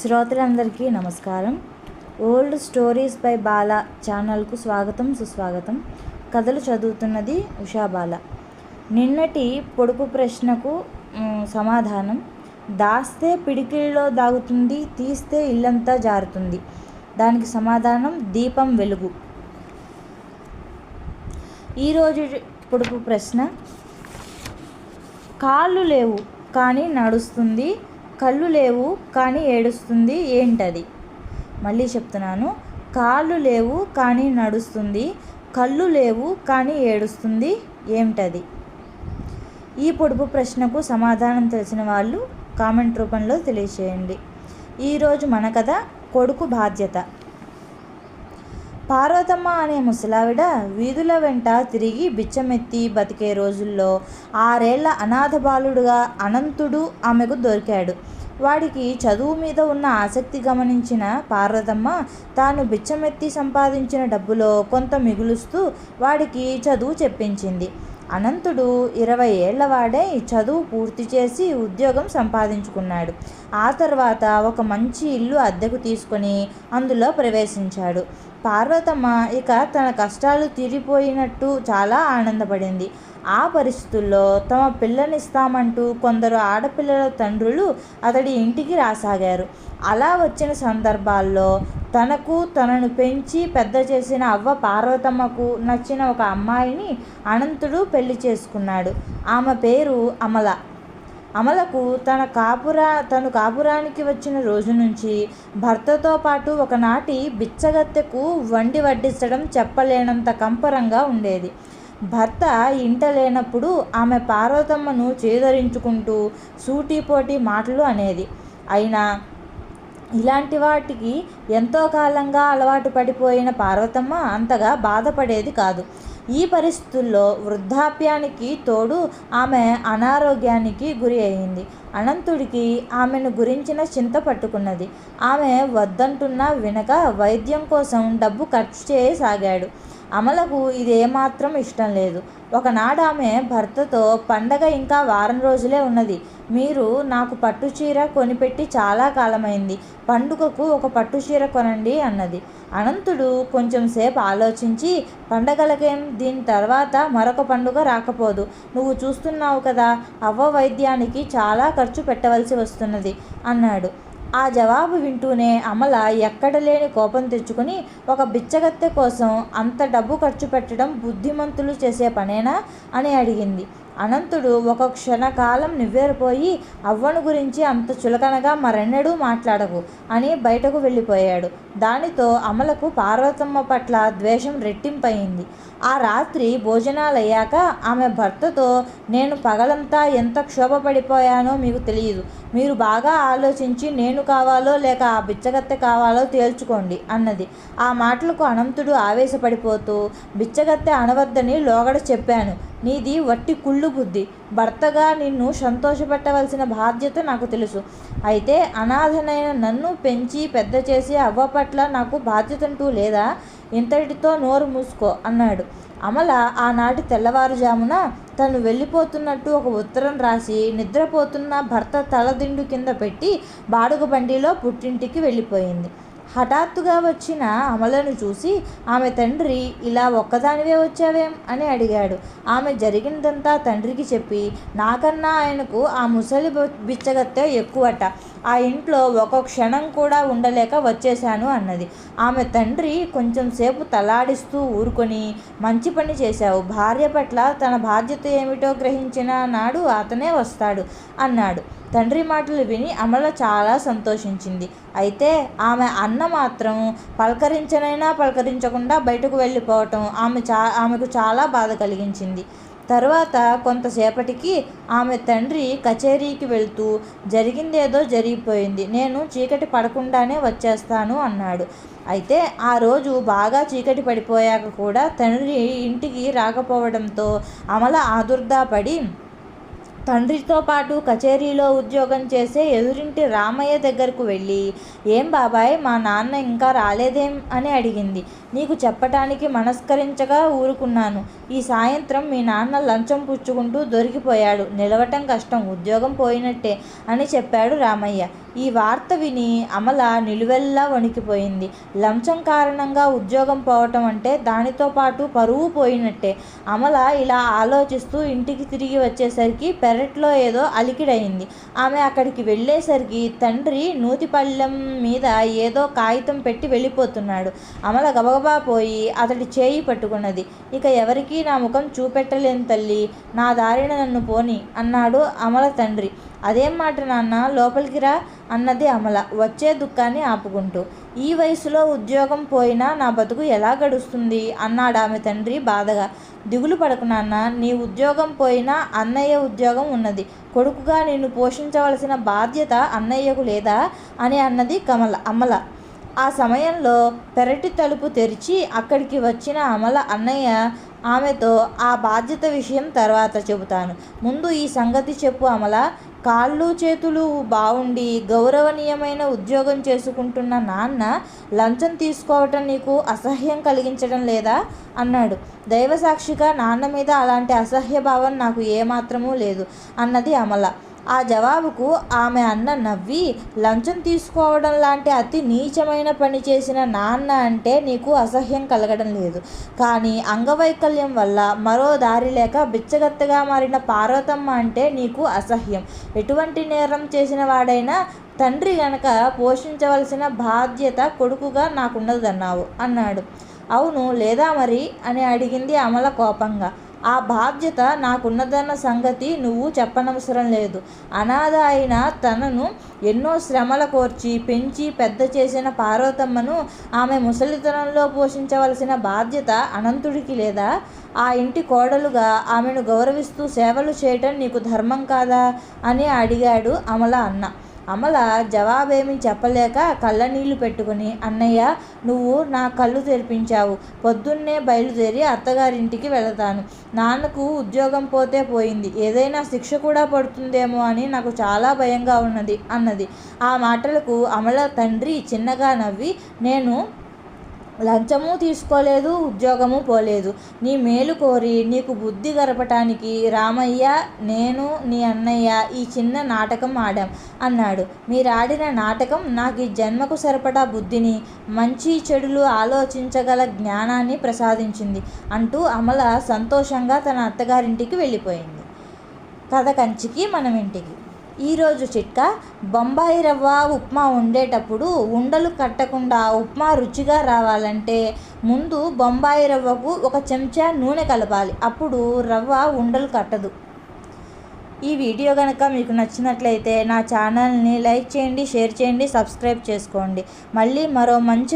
శ్రోతలందరికీ నమస్కారం. Old stories by బాల ఛానల్కు స్వాగతం సుస్వాగతం. కథలు చదువుతున్నది ఉషా బాల. నిన్నటి పొడుపు ప్రశ్నకు సమాధానం. దాస్తే పిడికిల్లో దాగుతుంది తీస్తే ఇల్లంతా జారుతుంది. దానికి సమాధానం దీపం వెలుగు. ఈరోజు పొడుపు ప్రశ్న. కాళ్ళు లేవు కానీ నడుస్తుంది. కళ్ళు లేవు కానీ ఏడుస్తుంది ఏంటది? మళ్ళీ చెప్తున్నాను. కాళ్ళు లేవు కానీ నడుస్తుంది. కళ్ళు లేవు కానీ ఏడుస్తుంది ఏమిటది? ఈ పొడుపు ప్రశ్నకు సమాధానం తెలిసిన వాళ్ళు కామెంట్ రూపంలో తెలియచేయండి. ఈరోజు మన కథ కొడుకు బాధ్యత. పార్వతమ్మ అనే ముసలావిడ వీధుల వెంట తిరిగి బిచ్చమెత్తి బతికే రోజుల్లో ఆరేళ్ళ అనాథ బాలుడుగా అనంతుడు ఆమెకు దొరికాడు. వాడికి చదువు మీద ఉన్న ఆసక్తి గమనించిన పార్వతమ్మ తాను బిచ్చమెత్తి సంపాదించిన డబ్బులో కొంత మిగులుస్తూ వాడికి చదువు చెప్పించింది. అనంతుడు ఇరవై ఏళ్ళవాడై చదువు పూర్తి చేసి ఉద్యోగం సంపాదించుకున్నాడు. ఆ తర్వాత ఒక మంచి ఇల్లు అద్దెకు తీసుకొని అందులో ప్రవేశించాడు. పార్వతమ్మ ఇక తన కష్టాలు తీరిపోయినట్టు చాలా ఆనందపడింది. ఆ పరిస్థితుల్లో తమ పిల్లనిస్తామంటూ కొందరు ఆడపిల్లల తండ్రులు అతడి ఇంటికి రాసాగారు. అలా వచ్చిన సందర్భాల్లో తనకు తనను పెంచి పెద్ద చేసిన అవ్వ పార్వతమ్మకు నచ్చిన ఒక అమ్మాయిని అనంతుడు పెళ్ళి చేసుకున్నాడు. ఆమె పేరు అమల. అమలకు తన కాపురా తను కాపురానికి వచ్చిన రోజు నుంచి భర్తతో పాటు ఒకనాటి బిచ్చగత్తెకు వండి వడ్డించడం చెప్పలేనంత కంపరంగా ఉండేది. భర్త ఇంట లేనప్పుడు ఆమె పార్వతమ్మను చేదరించుకుంటూ సూటిపోటి మాటలు అనేది. అయినా ఇలాంటి వాటికి ఎంతో కాలంగా అలవాటు పడిపోయిన పార్వతమ్మ అంతగా బాధపడేది కాదు. ఈ పరిస్థితుల్లో వృద్ధాప్యానికి తోడు ఆమె అనారోగ్యానికి గురి అయింది. అనంతుడికి ఆమెను గురించిన చింత పట్టుకున్నది. ఆమె వద్దంటున్నా వినక వైద్యం కోసం డబ్బు ఖర్చు చేయసాగాడు. అమలకు ఇది ఏమాత్రం ఇష్టం లేదు. ఒకనాడు ఆమె భర్తతో పండగ ఇంకా వారం రోజులే ఉన్నది. మీరు నాకు పట్టు చీర కొనిపెట్టి చాలా కాలమైంది. పండుగకు ఒక పట్టు చీర కొనండి అన్నది. అనంతుడు కొంచెం సేపు ఆలోచించి పండగలకేం దీని తర్వాత మరొక పండుగ రాకపోదు. నువ్వు చూస్తున్నావు కదా అవ్వ వైద్యానికి చాలా ఖర్చు పెట్టవలసి వస్తున్నది అన్నాడు. ఆ జవాబు వింటూనే అమల ఎక్కడ లేని కోపం తెచ్చుకుని ఒక బిచ్చగత్తె కోసం అంత డబ్బు ఖర్చు పెట్టడం బుద్ధిమంతులు చేసే పనేనా అని అడిగింది. అనంతుడు ఒక క్షణకాలం నివ్వేరిపోయి అవ్వను గురించి అంత చులకనగా మరెన్నడూ మాట్లాడకు అని బయటకు వెళ్ళిపోయాడు. దానితో అమలకు పార్వతమ్మ పట్ల ద్వేషం రెట్టింపయింది. ఆ రాత్రి భోజనాలయ్యాక ఆమె భర్తతో నేను పగలంతా ఎంత క్షోభపడిపోయానో మీకు తెలియదు మీరు బాగా ఆలోచించి నేను కావాలో లేక ఆ బిచ్చగత్తె కావాలో తేల్చుకోండి అన్నది. ఆ మాటలకు అనంతుడు ఆవేశపడిపోతూ బిచ్చగత్తె అనవద్దని లోగడ చెప్పాను. నీది వట్టి కుళ్ళు బుద్ధి. భర్తగా నిన్ను సంతోషపెట్టవలసిన బాధ్యత నాకు తెలుసు. అయితే అనాథనైన నన్ను పెంచి పెద్ద చేసి అవ్వ పట్ల నాకు బాధ్యత అంటూ లేదా? ఇంతటితో నోరు మూసుకో అన్నాడు. అమల ఆనాటి తెల్లవారుజామున తను వెళ్ళిపోతున్నట్టు ఒక ఉత్తరం రాసి నిద్రపోతున్న భర్త తలదిండు కింద పెట్టి బాడుగ బండిలో పుట్టింటికి వెళ్ళిపోయింది. హఠాత్తుగా వచ్చిన అమలను చూసి ఆమె తండ్రి ఇలా ఒక్కదానివే వచ్చావేం? అని అడిగాడు. ఆమె జరిగినదంతా తండ్రికి చెప్పి నాకన్నా ఆయనకు ఆ ముసలి బిచ్చగత్తే ఎక్కువట. ఆ ఇంట్లో ఒక క్షణం కూడా ఉండలేక వచ్చేశాను అన్నది. ఆమె తండ్రి కొంచెం సేపు తలాడిస్తూ ఊరుకొని మంచి పని చేశావు. భార్య పట్ల తన బాధ్యత ఏమిటో గ్రహించిన నాడు అతనే వస్తాడు అన్నాడు. తండ్రి మాటలు విని అమల చాలా సంతోషించింది. అయితే ఆమె అన్న మాత్రం పలకరించనైనా పలకరించకుండా బయటకు వెళ్ళిపోవటం ఆమె చా ఆమెకు చాలా బాధ కలిగించింది. తర్వాత కొంతసేపటికి ఆమె తండ్రి కచేరీకి వెళ్తూ జరిగిందేదో జరిగిపోయింది. నేను చీకటి పడకుండానే వచ్చేస్తాను అన్నాడు. అయితే ఆ రోజు బాగా చీకటి పడిపోయాక కూడా తండ్రి ఇంటికి రాకపోవడంతో అమల ఆదుర్దా పడి తండ్రితో పాటు కచేరీలో ఉద్యోగం చేసే ఎదురింటి రామయ్య దగ్గరకు వెళ్ళి ఏం బాబాయ్ మా నాన్న ఇంకా రాలేదేం? అని అడిగింది. నీకు చెప్పటానికి మనస్కరించగా ఊరుకున్నాను. ఈ సాయంత్రం మీ నాన్న లంచం పుచ్చుకుంటూ దొరికిపోయాడు. నిలవటం కష్టం. ఉద్యోగం పోయినట్టే అని చెప్పాడు రామయ్య. ఈ వార్త విని అమల నిలువెల్లా వణికిపోయింది. లంచం కారణంగా ఉద్యోగం పోవటం అంటే దానితో పాటు పరువు పోయినట్టే. అమల ఇలా ఆలోచిస్తూ ఇంటికి తిరిగి వచ్చేసరికి పెరట్లో ఏదో అలికిడయింది ఆమె అక్కడికి వెళ్ళేసరికి తండ్రి నూతిపళ్ళెం మీద ఏదో కాగితం పెట్టి వెళ్ళిపోతున్నాడు. అమల గబగబా పోయి అతడి చేయి పట్టుకున్నది. ఇక ఎవరికీ నా ముఖం చూపెట్టలేను తల్లి నా దారిన నన్ను పోని అన్నాడు అమల తండ్రి. అదేం మాట నాన్న? లోపలికి రా అన్నది అమల. వచ్చే దుఃఖాన్ని ఆపుకుంటూ ఈ వయసులో ఉద్యోగం పోయినా నా బతుకు ఎలా గడుస్తుంది? అన్నాడు ఆమె తండ్రి బాధగా. దిగులు పడకు నాన్న నీ ఉద్యోగం పోయినా అన్నయ్య ఉద్యోగం ఉన్నది. కొడుకుగా నిన్ను పోషించవలసిన బాధ్యత అన్నయ్యకు లేదా? అని అన్నది కమల అమల. ఆ సమయంలో పెరటి తలుపు తెరిచి అక్కడికి వచ్చిన అమల అన్నయ్య ఆమెతో ఆ బాధ్యత విషయం తర్వాత చెబుతాను. ముందు ఈ సంగతి చెప్పు అమల. కాళ్ళు చేతులు బాగుండి గౌరవనీయమైన ఉద్యోగం చేసుకుంటున్న నాన్న లంచం తీసుకోవటం నీకు అసహ్యం కలిగించడం లేదా? అన్నాడు. దైవసాక్షిగా నాన్న మీద అలాంటి అసహ్య భావం నాకు ఏమాత్రమూ లేదు అన్నది అమల. ఆ జవాబుకు ఆమె అన్న నవ్వి లంచం తీసుకోవడం లాంటి అతి నీచమైన పని చేసిన నాన్న అంటే నీకు అసహ్యం కలగడం లేదు. కానీ అంగవైకల్యం వల్ల మరో దారి లేక బిచ్చగత్తగా మారిన పార్వతమ్మ అంటే నీకు అసహ్యం. ఎటువంటి నేరం చేసిన వాడైనా తండ్రి గనక పోషించవలసిన బాధ్యత కొడుకుగా నాకున్నదన్నావు అన్నాడు. అవును లేదా మరి? అని అడిగింది అమల కోపంగా. ఆ బాధ్యత నాకున్నదన్న సంగతి నువ్వు చెప్పనవసరం లేదు. అనాథ అయిన తనను ఎన్నో శ్రమల కోర్చి పెంచి పెద్ద చేసిన పార్వతమ్మను ఆమె ముసలితనంలో పోషించవలసిన బాధ్యత అనంతుడికి లేదా? ఆ ఇంటి కోడలుగా ఆమెను గౌరవిస్తూ సేవలు చేయటం నీకు ధర్మం కాదా? అని అడిగాడు అమల అన్న. అమల జవాబేమీ చెప్పలేక కళ్ళనీళ్ళు పెట్టుకుని అన్నయ్య నువ్వు నా కళ్ళు తెరిపించావు. పొద్దున్నే బయలుదేరి అత్తగారింటికి వెళతాను. నాన్నకు ఉద్యోగం పోతే పోయింది. ఏదైనా శిక్ష కూడా పడుతుందేమో అని నాకు చాలా భయంగా ఉన్నది అన్నది. ఆ మాటలకు అమల తండ్రి చిన్నగా నవ్వి నేను లంచము తీసుకోలేదు ఉద్యోగము పోలేదు. నీ మేలు కోరి నీకు బుద్ధి గరపటానికి రామయ్య నేను నీ అన్నయ్య ఈ చిన్న నాటకం ఆడాం అన్నాడు. మీరాడిన నాటకం నాకు ఈ జన్మకు సరిపడా బుద్ధిని మంచి చెడులు ఆలోచించగల జ్ఞానాన్ని ప్రసాదించింది అంటూ అమల సంతోషంగా తన అత్తగారింటికి వెళ్ళిపోయింది. కథ కంచికి మనం ఇంటికి. ఈరోజు చిట్కా బొంబాయి రవ్వ ఉప్మా వండేటప్పుడు ఉండలు కట్టకుండా ఉప్మా రుచిగా రావాలంటే ముందు బొంబాయి రవ్వకు ఒక చెంచా నూనె కలపాలి. అప్పుడు రవ్వ ఉండలు కట్టదు. ఈ వీడియో కనుక మీకు నచ్చినట్లయితే నా ఛానల్ని లైక్ చేయండి షేర్ చేయండి సబ్స్క్రైబ్ చేసుకోండి. మళ్ళీ మరో మంచి